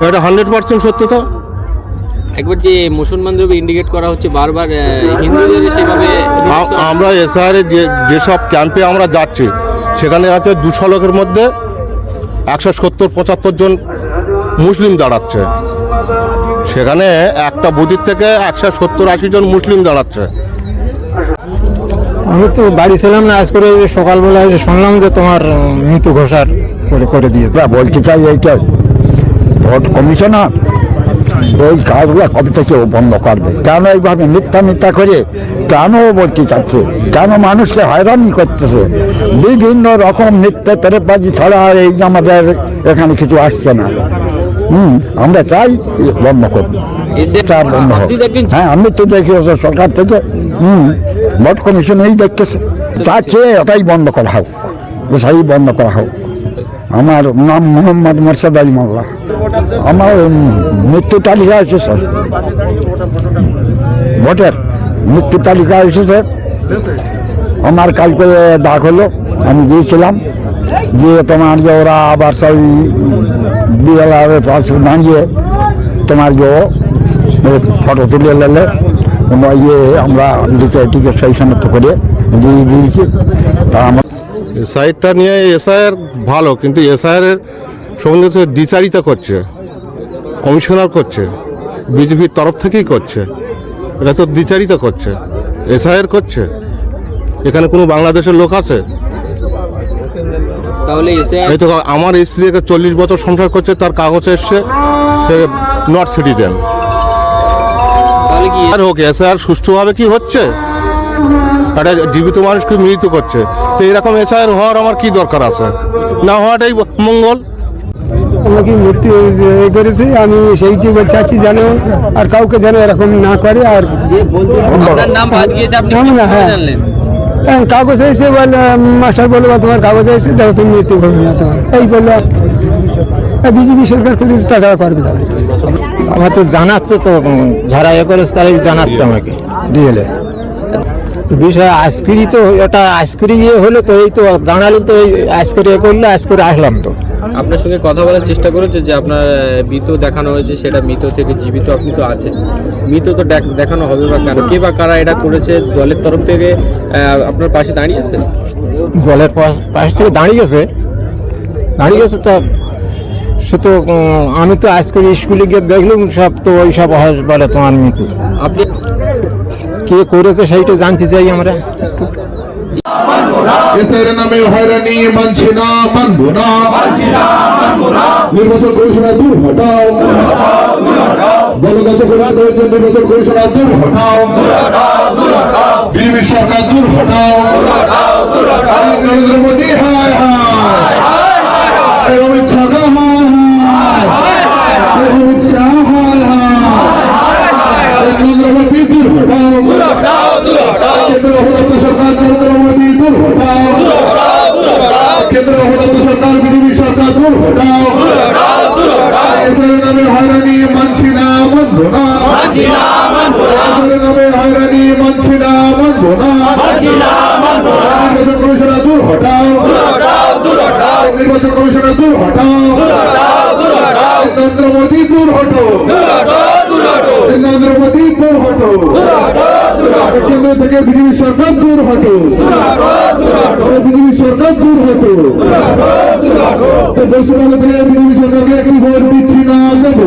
এটা hundred percent সত্যতা একবার যে মুসলমানদের ইন্ডিকেট করা হচ্ছে বারবার হিন্দুদের সেভাবে আমরা এসআরে যে যেসব ক্যাম্পে আমরা যাচ্ছি সেখানে আছে দুশো লোকের মধ্যে একশো সত্তর পঁচাত্তর জন মুসলিম দাঁড়াচ্ছে। সেখানে একটা বুথির থেকে একশো সত্তর আশি জন মুসলিম দাঁড়াচ্ছে। আমি তো বাড়ি ছিলাম না আজ করে সকালবেলা শুনলাম যে তোমার মৃত্যু ঘোষার করে করে দিয়েছে। বলতে চাই এইটাই। ভোট কমিশনার এই কাজগুলো কবে থেকে ও বন্ধ করবে? কেন এইভাবে মিথ্যা মিথ্যা করে কেন ও বলতে চাচ্ছে কেন মানুষকে হয়রানি করতেছে? বিভিন্ন রকম মিথ্যা তেরেবাজি ছাড়া আর এই আমাদের এখানে কিছু আসছে না। হুম আমরা চাই বন্ধ করব চার বন্ধ হোক। হ্যাঁ আমি তো দেখি সরকার থেকে। হুম ভোট কমিশন এই দেখতেছে। চাচ্ছে ওটাই বন্ধ করা হোক। ওটাই বন্ধ করা হোক। আমার নাম মোহাম্মদ মোর্শেদ আলী মোল্লা আমার মৃত্যু তালিকা আছে স্যার। ভোটের মৃত্যু তালিকা আছে স্যার। আমার কালকে ডাক হলো, আমি গিয়েছিলাম। গিয়ে তোমার যে ওরা আবার সব বিএলআর পাশে দাঁড়িয়ে তোমার যে ফটো তুলে নিলে ইয়ে আমরা লিখে এটিকে সেই সমস্ত করে দিয়ে দিয়েছি। তা আমার এসআইটা নিয়ে এসআইয়ের ভালো, কিন্তু এসআইয়ের সম্বন্ধে দ্বিচারিতা করছে কমিশনার করছে বিজেপির তরফ থেকেই করছে। এটা তো দ্বিচারিতা করছে এসআইয়ের করছে। এখানে কোনো বাংলাদেশের লোক আছে? তাহলে এই তো আমার স্ত্রী একে চল্লিশ বছর সংসার করছে তার কাগজ এসছে নর্থ সিটিজেন। তাহলে কি আর হোক এসআইআর সুষ্ঠুভাবে কি হচ্ছে? একটা জীবিত মানুষকে মৃত করছে। তো এরকম এসআইআর হওয়ার আমার কি দরকার আছে? না হওয়াটাই মঙ্গল। আমাকে মৃত্যু এ করেছে আমি সেইটি চাচ্ছি যেন আর কাউকে যেন এরকম না করে আর হ্যাঁ। হ্যাঁ, কাগজ এসে বলে মাস্টার বলল বা তোমার কাগজ এসে দেখো তুমি মৃত্যু করবে না তোমার। এই বলল বিজেপি সরকার করেছে তাছাড়া করবে তারা আমার তো জানাচ্ছে তো যারা এ করেছে তারাই জানাচ্ছে আমাকে ডিএলএ। বিষয় আজকেরই তো এটা আজকেরই ইয়ে হলো তো এই তো দাঁড়াল তো এই আজকের এ করলে আজকের আসলাম তো। আপনার সঙ্গে কথা বলার চেষ্টা করেছে যে আপনার মৃত দেখানো হয়েছে সেটা মৃত থেকে জীবিত আপনি তো আছেন। মৃত তো দেখ- দেখানো হবে বা কেন কে বা কারা এটা করেছে দলের তরফ থেকে আপনার পাশে দাঁড়িয়েছে? দলের পাশ- থেকে দাঁড়িয়ে গেছে দাঁড়িয়ে গেছে তা সে তো আমি তো আজ করে স্কুলে গিয়ে দেখলাম সব তো ওই সব বলে তোমার মৃত্যু। আপনি কে করেছে সেইটা জানতে চাই আমরা এসের নামে হয়রানি মানছি না মানবো না নির্বাচন কমিশনার দূর হটাও। দলদাসে পরিণত হয়েছে নির্বাচন কমিশনার দূর হটাও। বিজেপি সরকার দূর হটাও। নরেন্দ্র মোদী হায় এই অমিত শাহ হায় হায় এই অমিত শাহ হায় হায় এই নরেন্দ্র মোদী দূর হটাও কেন্দ্র হঠাৎ সরকার নরেন্দ্র মোদী দূর হটাও কেন্দ্র হঠাৎ সরকার বিজেপি সরকার দূর হটাও এসের নামে হয়রানি মানছি না মানবো না এসের নামে হয়রানি মানছি না মানবো না নির্বাচন কমিশনার দূর হটাও নির্বাচন কমিশনার দূর থেকে বিজেপি সরকার দূর হটো বিজেপি সরকার দূর হটো পশ্চিমবঙ্গ থেকে বিজেপি সরকারকে একটি ভোট দিচ্ছি না দেবো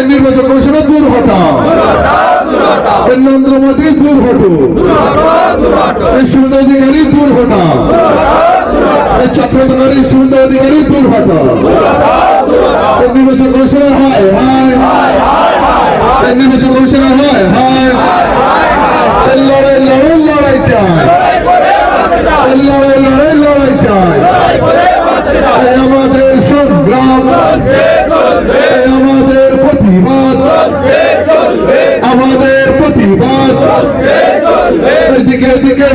এই নির্বাচন কমিশনের দূর হটা নরেন্দ্র মোদী দূর হটু এই সুন্দর অধিকারী দূর হটা এই চক্রধারী সুবিধা অধিকারী দূর হটা এই নির্বাচন কমিশনের হয়, হায় এই নির্বাচন কমিশনের হয়, হায় লড়াই লড়াই লড়াই চাই। লড়াই লড়াই লড়াই চাই। আমাদের সংগ্রাম এদিকে এদিকে